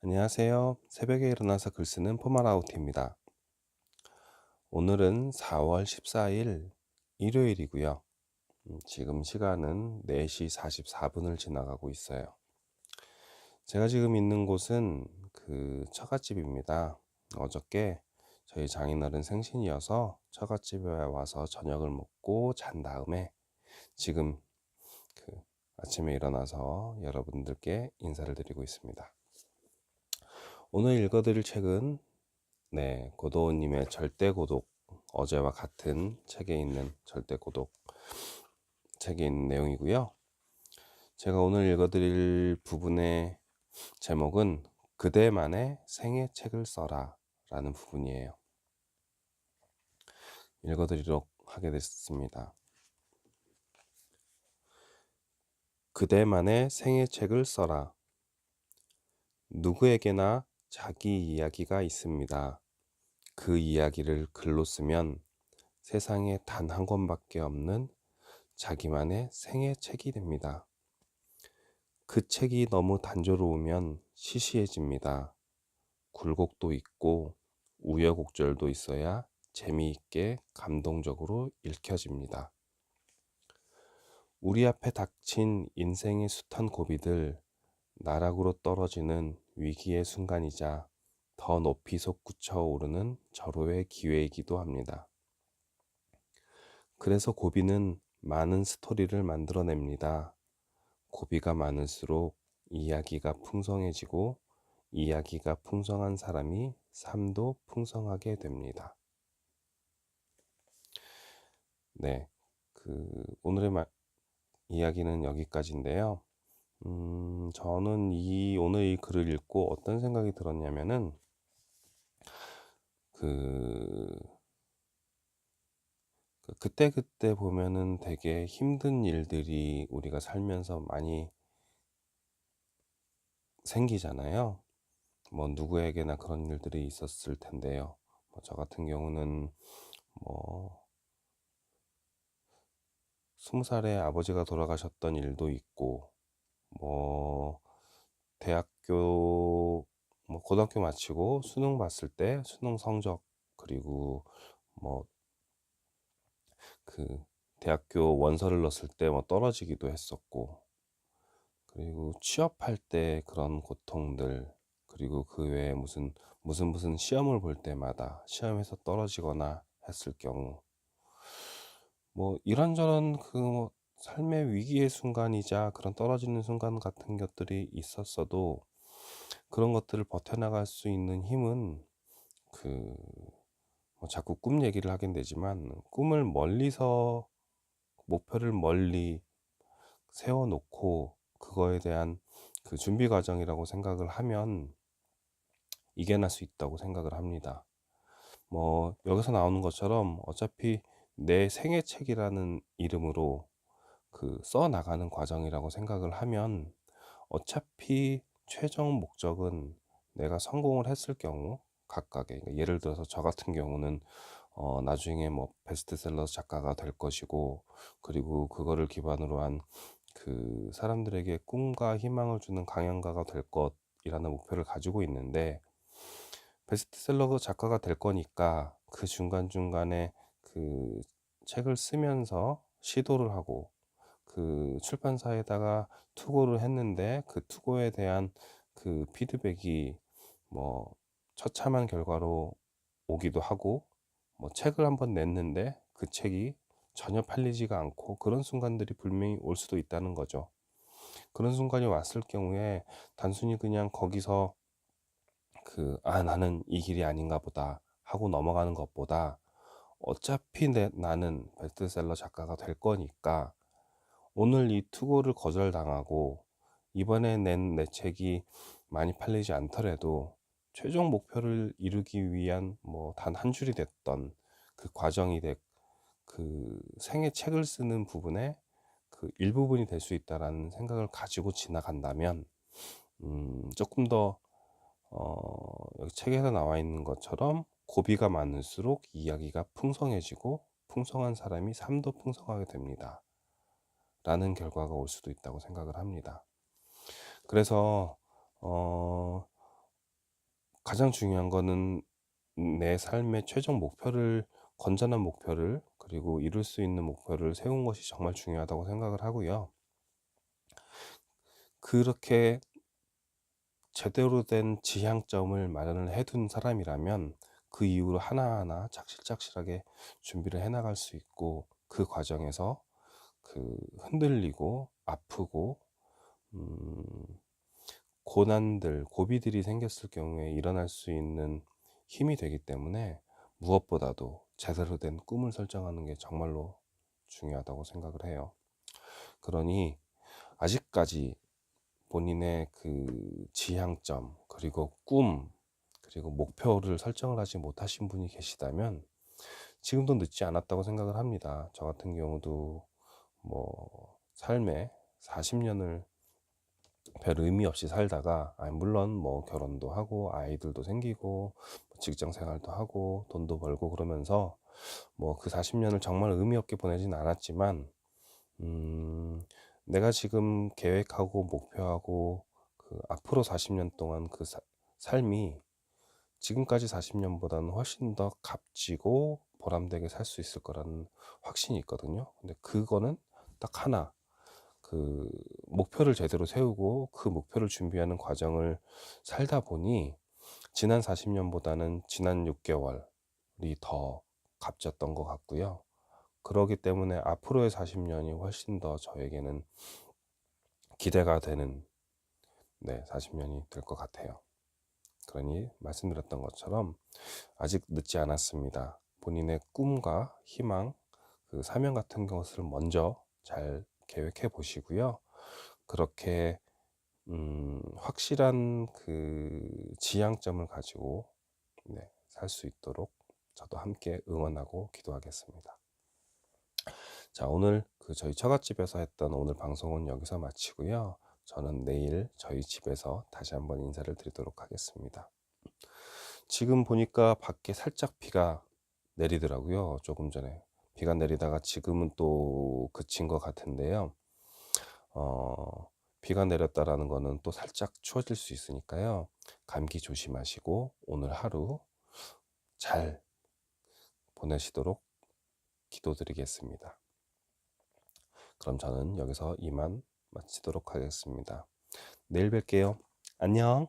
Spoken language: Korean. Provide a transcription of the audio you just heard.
안녕하세요. 새벽에 일어나서 글 쓰는 포마라우티입니다. 오늘은 4월 14일 일요일이고요. 음, 지금 시간은 4시 44분을 지나가고 있어요. 제가 지금 있는 곳은 그 처갓집입니다. 어저께 저희 장인어른 생신이어서 처갓집에 와서 저녁을 먹고 잔 다음에 지금 그 아침에 일어나서 여러분들께 인사를 드리고 있습니다. 오늘 읽어드릴 책은 네 고도우님의 절대 고독 어제와 같은 책에 있는 절대 고독 책에 있는 내용이고요. 제가 오늘 읽어드릴 부분의 제목은 그대만의 생애 책을 써라 라는 부분이에요. 읽어드리도록 하게 됐습니다. 그대만의 생애 책을 써라. 누구에게나 자기 이야기가 있습니다. 그 이야기를 글로 쓰면 세상에 단 한 권밖에 없는 자기만의 생애 책이 됩니다. 그 책이 너무 단조로우면 시시해집니다. 굴곡도 있고 우여곡절도 있어야 재미있게 감동적으로 읽혀집니다. 우리 앞에 닥친 인생의 숱한 고비들, 나락으로 떨어지는 위기의 순간이자 더 높이 솟구쳐 오르는 절호의 기회이기도 합니다. 그래서 고비는 많은 스토리를 만들어냅니다. 고비가 많을수록 이야기가 풍성해지고 이야기가 풍성한 사람이 삶도 풍성하게 됩니다. 네. 그 오늘의 마, 이야기는 여기까지인데요. 음, 저는 이 오늘 이 글을 읽고 어떤 생각이 들었냐면은 그, 그 그때 그때 보면은 되게 힘든 일들이 우리가 살면서 많이 생기잖아요. 뭐 누구에게나 그런 일들이 있었을 텐데요. 뭐 저 같은 경우는 뭐 스무 살에 아버지가 돌아가셨던 일도 있고 뭐 대학교 뭐 고등학교 마치고 수능 봤을 때 수능 성적 그리고 뭐 그 대학교 원서를 넣었을 때 뭐 떨어지기도 했었고 그리고 취업할 때 그런 고통들 그리고 그 외에 무슨 무슨 무슨 시험을 볼 때마다 시험에서 떨어지거나 했을 경우 뭐 이런저런 그 뭐 삶의 위기의 순간이자 그런 떨어지는 순간 같은 것들이 있었어도 그런 것들을 버텨나갈 수 있는 힘은 그 뭐 자꾸 꿈 얘기를 하긴 되지만 꿈을 멀리서 목표를 멀리 세워놓고 그거에 대한 그 준비 과정이라고 생각을 하면 이겨낼 수 있다고 생각을 합니다. 뭐 여기서 나오는 것처럼 어차피 내 생애책이라는 이름으로 그 써 나가는 과정이라고 생각을 하면 어차피 최종 목적은 내가 성공을 했을 경우 각각의 그러니까 예를 들어서 저 같은 경우는 어 나중에 뭐 베스트셀러 작가가 될 것이고 그리고 그거를 기반으로 한 그 사람들에게 꿈과 희망을 주는 강연가가 될 것이라는 목표를 가지고 있는데 베스트셀러 작가가 될 거니까 그 중간중간에 그 책을 쓰면서 시도를 하고 그 출판사에다가 투고를 했는데 그 투고에 대한 그 피드백이 뭐 처참한 결과로 오기도 하고 뭐 책을 한번 냈는데 그 책이 전혀 팔리지가 않고 그런 순간들이 분명히 올 수도 있다는 거죠. 그런 순간이 왔을 경우에 단순히 그냥 거기서 그, 아, 나는 이 길이 아닌가 보다 하고 넘어가는 것보다 어차피 내, 나는 베스트셀러 작가가 될 거니까 오늘 이 투고를 거절당하고 이번에 낸 내 책이 많이 팔리지 않더라도 최종 목표를 이루기 위한 뭐 단 한 줄이 됐던 그 과정이 됐, 그 생애 책을 쓰는 부분에 그 일부분이 될 수 있다라는 생각을 가지고 지나간다면 음, 조금 더 어, 여기 책에서 나와 있는 것처럼 고비가 많을수록 이야기가 풍성해지고 풍성한 사람이 삶도 풍성하게 됩니다. 라는 결과가 올 수도 있다고 생각을 합니다. 그래서 어, 가장 중요한 거는 내 삶의 최종 목표를 건전한 목표를 그리고 이룰 수 있는 목표를 세운 것이 정말 중요하다고 생각을 하고요. 그렇게 제대로 된 지향점을 마련을 해둔 사람이라면 그 이후로 하나하나 착실착실하게 준비를 해나갈 수 있고 그 과정에서 그 흔들리고 아프고 음, 고난들, 고비들이 생겼을 경우에 일어날 수 있는 힘이 되기 때문에 무엇보다도 제대로 된 꿈을 설정하는 게 정말로 중요하다고 생각을 해요. 그러니 아직까지 본인의 그 지향점, 그리고 꿈, 그리고 목표를 설정을 하지 못하신 분이 계시다면 지금도 늦지 않았다고 생각을 합니다. 저 같은 경우도 뭐 삶에 40년을 별 의미 없이 살다가 아니 물론 뭐 결혼도 하고 아이들도 생기고 뭐 직장 생활도 하고 돈도 벌고 그러면서 뭐 그 40년을 정말 의미 없게 보내진 않았지만 음 내가 지금 계획하고 목표하고 그 앞으로 40년 동안 그 사- 삶이 지금까지 40년보다는 훨씬 더 값지고 보람되게 살 수 있을 거라는 확신이 있거든요. 근데 그거는 딱 하나 그 목표를 제대로 세우고 그 목표를 준비하는 과정을 살다 보니 지난 40년보다는 지난 6개월이 더 값졌던 것 같고요. 그러기 때문에 앞으로의 40년이 훨씬 더 저에게는 기대가 되는 네, 40년이 될 것 같아요. 그러니 말씀드렸던 것처럼 아직 늦지 않았습니다. 본인의 꿈과 희망, 그 사명 같은 것을 먼저 잘 계획해 보시고요. 그렇게 음, 확실한 그 지향점을 가지고 네, 살 수 있도록 저도 함께 응원하고 기도하겠습니다. 자, 오늘 그 저희 처갓집에서 했던 오늘 방송은 여기서 마치고요. 저는 내일 저희 집에서 다시 한번 인사를 드리도록 하겠습니다. 지금 보니까 밖에 살짝 비가 내리더라고요. 조금 전에. 비가 내리다가 지금은 또 그친 것 같은데요. 어, 비가 내렸다라는 거는 또 살짝 추워질 수 있으니까요. 감기 조심하시고 오늘 하루 잘 보내시도록 기도드리겠습니다. 그럼 저는 여기서 이만 마치도록 하겠습니다. 내일 뵐게요. 안녕.